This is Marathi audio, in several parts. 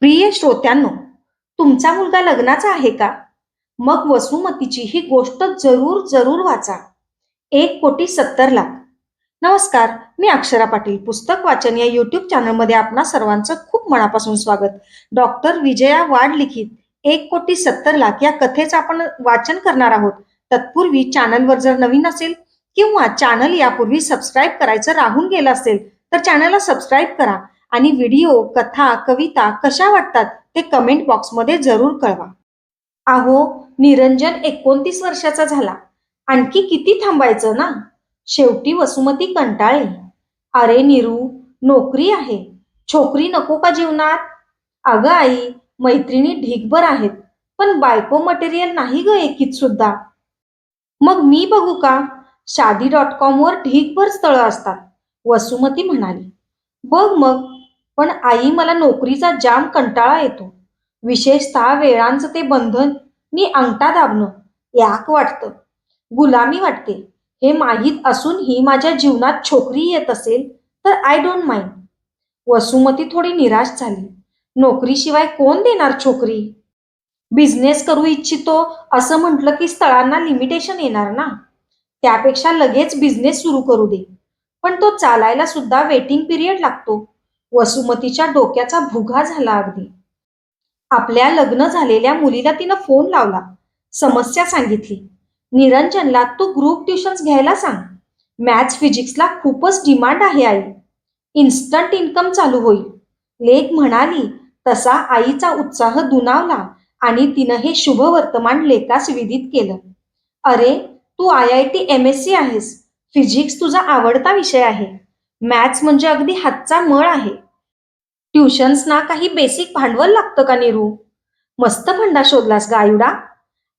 प्रिय श्रोत्यांनो तुमचा मुलगा लग्नाचा आहे का? मग वसुमतीची ही गोष्ट जरूर जरूर वाचा. एक कोटी सत्तर लाख. नमस्कार मी अक्षरा पाटील. पुस्तक वाचन या युट्यूब चॅनलमध्ये आपणा सर्वांचं खूप मनापासून स्वागत. डॉक्टर विजया वाड लिखित एक कोटी सत्तर लाख या कथेचं आपण वाचन करणार आहोत. तत्पूर्वी चॅनलवर जर नवीन असेल किंवा चॅनल यापूर्वी सबस्क्राईब करायचं राहून गेलं असेल तर चॅनलला सबस्क्राईब करा. आणि व्हिडिओ कथा कविता कशा वाटतात ते कमेंट बॉक्समध्ये जरूर कळवा. अहो निरंजन एकोणतीस वर्षाचा झाला. आणखी किती थांबायचं ना? शेवटी वसुमती कंटाळली. अरे निरू नोकरी आहे. छोकरी नको का जीवनात? अगं आई मैत्रिणी ढीगभर आहेत पण बायको मटेरियल नाही ग एकीत सुद्धा. मग मी बघू का? शादी डॉट कॉम वर ढीगभर स्थळं असतात वसुमती म्हणाली. बघ मग पण आई मला नोकरीचा जाम कंटाळा येतो. विशेषतः वेळांचं ते बंधन नि अंगठा दाबणं याक वाटतं. गुलामी वाटते. हे माहीत असून ही माझ्या जीवनात छोकरी येत असेल तर आय डोंट माइंड वसुमती थोडी निराश झाली. नोकरीशिवाय कोण देणार छोकरी? बिझनेस करू इच्छितो असं म्हटलं की स्थळांना लिमिटेशन येणार ना? त्यापेक्षा लगेच बिझनेस सुरू करू दे. पण तो चालायला सुद्धा वेटिंग पिरियड लागतो. वसुमतीच्या डोक्याचा भुगा झाला अगदी. आपल्या लग्न झालेल्या मुलीला तिनं फोन लावला. समस्या सांगितली. निरंजनला तू ग्रुप ट्युशन्स घ्यायला सांग. मॅथ्स फिजिक्सला खूपच डिमांड आहे आई. इन्स्टंट इन्कम चालू होईल. लेख म्हणाली तसा आईचा उत्साह दुनावला आणि तिनं हे शुभ वर्तमान लेखास विदित केलं. अरे तू I I T M S C आहेस. फिजिक्स तुझा आवडता विषय आहे. मॅथ्स म्हणजे अगदी हातचा मळ आहे. ट्युशन्सना काही बेसिक भांडवल लागतं का निरू? मस्त फंडा शोधलास ग आयुडा.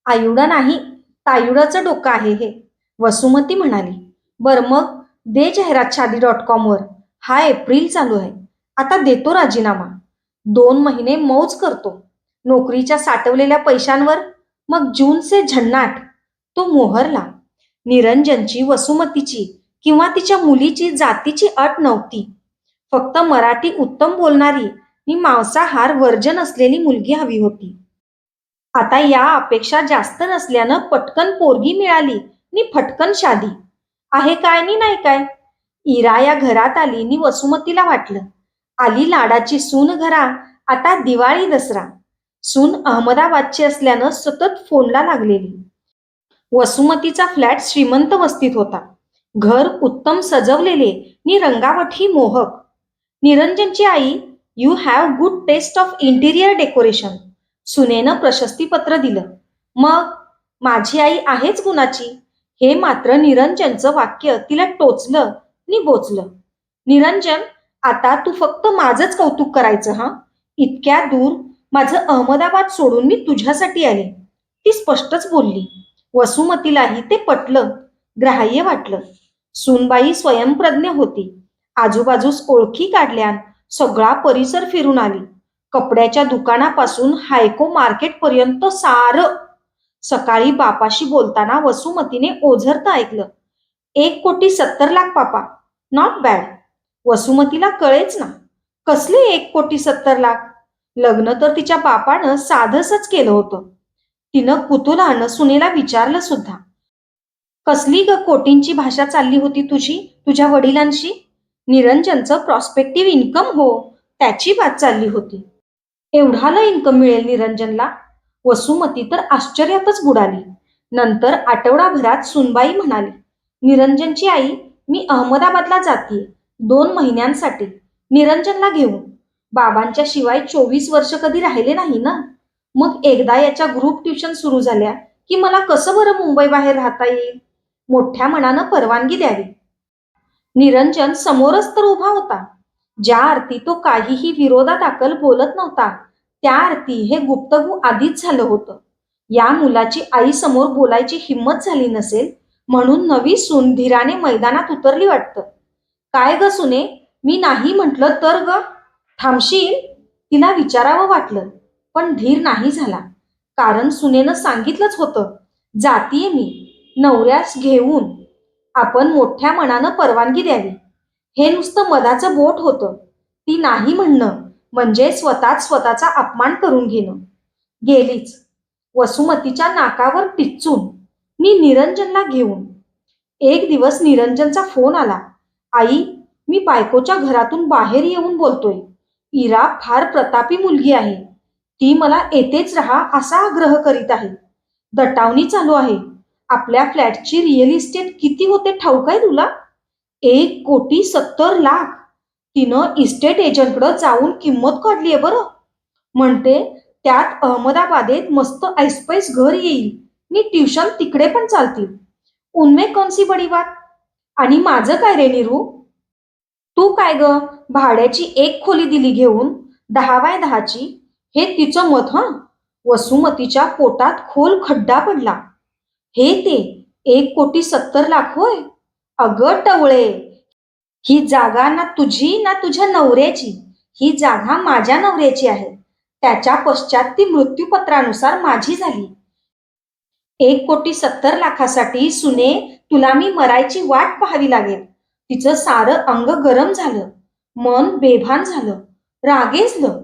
आयुडा नाही तायुडाचं डोकं आहे हे. वसुमती म्हणाली बर मग दे जाहिरात शादी डॉट कॉमवर हा एप्रिल चालू आहे. आता देतो राजीनामा. दोन महिने मौज करतो. नोकरीच्या साठवलेल्या पैशांवर मग जूनचे झन्नाट. तो मोहरला. निरंजनची वसुमतीची किंवा तिच्या मुलीची जातीची अट नव्हती. फक्त मराठी उत्तम बोलणारी मी मांसाहार वर्जन असलेली मुलगी हवी होती. आता या अपेक्षा जास्त नसल्यानं पटकन पोरगी मिळाली नि फटकन शादी. आहे काय नि नाही काय? इरा या घरात आली नि वसुमतीला वाटलं. आली लाडाची सून घरा आता दिवाळी दसरा. सून अहमदाबादची असल्यानं सतत फोनला लागलेली. वसुमतीचा फ्लॅट श्रीमंत वस्तीत होता. घर उत्तम सजवलेले नि ही मोहक. निरंजनची आई you have good taste of interior decoration सुनेनं प्रशस्तीपत्र दिलं. मग माझी आई आहेच गुणाची. हे मात्र निरंजनचं वाक्य तिला टोचलं नि बोचलं. निरंजन आता तू फक्त माझंच कौतुक करायचं हा? इतक्या दूर माझं अहमदाबाद सोडून मी तुझ्यासाठी आले. ती स्पष्टच बोलली. वसुमतीलाही ते पटलं. ग्राह्य वाटलं. सुनबाई स्वयंप्रज्ञ होती. आजूबाजूस ओळखी काढल्या सगळा परिसर फिरून आली. कपड्याच्या दुकानापासून हायको मार्केट पर्यंत सारं. सकाळी बापाशी बोलताना वसुमतीने ओझरता ऐकलं. एक कोटी सत्तर लाख पापा. नॉट बॅड वसुमतीला कळेच ना. कसले एक कोटी सत्तर लाख? लग्न तर तिच्या बापानं साधसच केलं होतं. तिनं कुतुलानं सुनेला विचारलं सुद्धा. कसली ग कोटींची भाषा चालली होती तुझी तुझ्या वडिलांशी? निरंजनचं प्रॉस्पेक्टिव्ह इन्कम हो त्याची बात चालली होती. एवढाला इन्कम मिळेल निरंजनला? वसुमती तर आश्चर्यातच बुडाली. नंतर आठवडाभरात सुनबाई म्हणाली निरंजनची आई मी अहमदाबादला जाते दोन महिन्यांसाठी. निरंजनला घेऊन. बाबांच्या शिवाय चोवीस वर्ष कधी राहिले नाही ना? मग एकदा याच्या ग्रुप ट्युशन सुरू झाल्या की मला कसं बरं मुंबई बाहेर राहता येईल? मोठ्या मनानं परवानगी द्यावी. निरंजन समोरच तर उभा होता. ज्या अर्थी तो काहीही विरोधादाखल बोलत नव्हता त्या अर्थी हे गुप्तगू आधीच झालं होतं. या मुलाची आई समोर बोलायची हिंमत झाली नसेल म्हणून नवी सून धीराने मैदानात उतरली वाटतं. काय ग सुने मी नाही म्हटलं तर ग? थांबशील? तिला विचारावं वाटलं पण धीर नाही झाला. कारण सुनेनं सांगितलंच होतं जातीये मी नवऱ्यास घेऊन आपण मोठ्या मनानं परवानगी द्यावी. हे नुसतं मदाचं बोट होतं. ती नाही म्हणणं म्हणजे स्वतःच स्वतःचा अपमान करून घेणं. गेलीच. वसुमतीच्या नाकावर टिचून मी निरंजनला घेऊन. एक दिवस निरंजनचा फोन आला. आई मी बायकोच्या घरातून बाहेर येऊन बोलतोय. इरा फार प्रतापी मुलगी आहे. ती मला येतेच राहा असा आग्रह करीत आहे. दटावणी चालू आहे. आपल्या फ्लॅटची रिअल इस्टेट किती होते ठाऊक आहे तुला? एक कोटी सत्तर लाख. तिनं इस्टेट एजंटकडं जाऊन किंमत काढली आहे बरं. म्हणते त्यात अहमदाबादेत मस्त ऐसपैस घर येईल. मी ट्युशन तिकडे पण चालतील. उनमे कोणसी बडी बात? आणि माझं काय रे निरू? तू काय ग? भाड्याची एक खोली दिली घेऊन दहा बाय दहाची? हे तिचं मत हं? वसुमतीच्या पोटात खोल खड्डा पडला. हे ते एक कोटी सत्तर लाख होय? अगं टवळे ही जागा ना तुझी ना तुझ्या नवऱ्याची ही जागा माझ्या नवऱ्याची आहे. त्याच्या पश्चात ती मृत्यूपत्रानुसार माझी झाली. एक कोटी सत्तर लाखासाठी सुने तुला मी मरायची वाट पाहावी लागेल. तिचं सारं अंग गरम झालं मन बेभान झालं रागेजलं.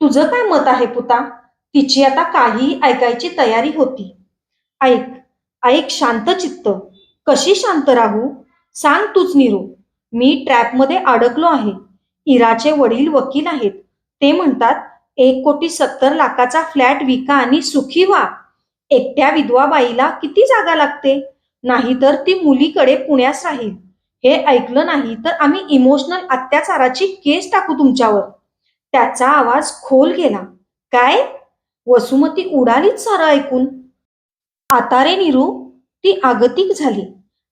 तुझं काय मत आहे पुता? तिची आता काही ऐकायची तयारी होती. ऐक ऐक शांत चित्त. कशी शांत राहू? सांग तूच निरू. मी ट्रॅपमध्ये अडकलो आहे. इराचे वडील वकील आहेत. ते म्हणतात एक कोटी सत्तर लाखाचा फ्लॅट विका आणि सुखी व्हा. एकट्या विधवा बाईला किती जागा लागते? नाहीतर ती मुलीकडे पुण्यास राहील. हे ऐकलं नाही तर आम्ही इमोशनल अत्याचाराची केस टाकू तुमच्यावर. त्याचा आवाज खोल गेला. काय? वसुमती उडालीच सारं ऐकून. आता रे निरू ती आगतिक झाली.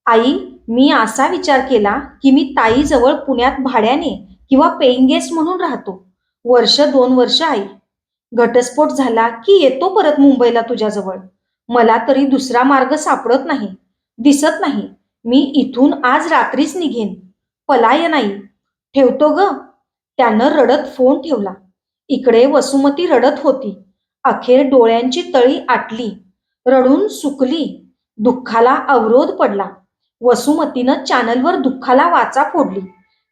आई मी असा विचार केला की मी ताईजवळ पुण्यात भाड्याने किंवा पेईंग गेस्ट म्हणून राहतो. वर्ष दोन वर्ष आई. घटस्फोट झाला की येतो परत मुंबईला तुझ्याजवळ. मला तरी दुसरा मार्ग सापडत नाही. दिसत नाही. मी इथून आज रात्रीच निघेन. पलाय नाही. ठेवतो ग. त्यानं रडत फोन ठेवला. इकडे वसुमती रडत होती. अखेर डोळ्यांची तळी आटली. रडून सुकली. दुःखाला अवरोध पडला. वसुमतीनं चॅनलवर दुःखाला वाचा फोडली.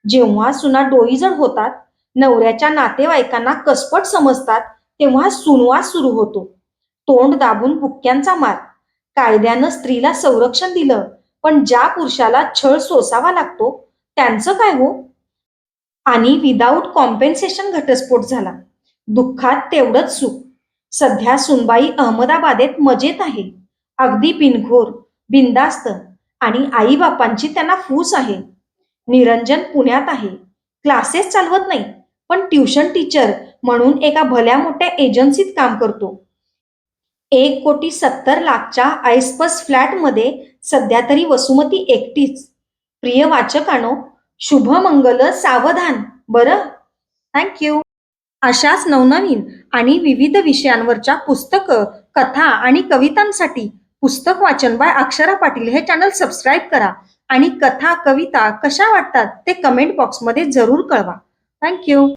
जेव्हा सुना डोईजड होतात नवऱ्याच्या नातेवाईकांना कसपट समजतात तेव्हा सुनवास सुरू होतो. तोंड दाबून बुक्क्यांचा मार. कायद्यानं स्त्रीला संरक्षण दिलं पण ज्या पुरुषाला छळ सोसावा लागतो त्यांचं काय हो? आणि विदाऊट कॉम्पेन्सेशन घटस्फोट झाला. दुःखात तेवढंच सुख. सध्या सुनबाई अहमदाबादेत मजेत आहे. अगदी बिनघोर बिंदास्त आणि आईबापांची त्यांना फूस आहे. निरंजन पुण्यात आहे. क्लासेस चालवत नाही पण ट्युशन टीचर म्हणून एका भल्या मोठ्या एजन्सीत काम करतो. एक कोटी सत्तर लाखच्या आयस्पस फ्लॅटमध्ये सध्या तरी वसुमती एकटीच. प्रिय वाचकानो शुभमंगल सावधान बरं? थँक्यू अशाच नवनवीन आणि विविध विषयांवरच्या पुस्तकं कथा आणि कवितांसाठी पुस्तक वाचन बाय अक्षरा पाटील हे चॅनल सबस्क्राईब करा आणि कथा कविता कशा वाटतात ते कमेंट बॉक्समध्ये जरूर कळवा. थँक्यू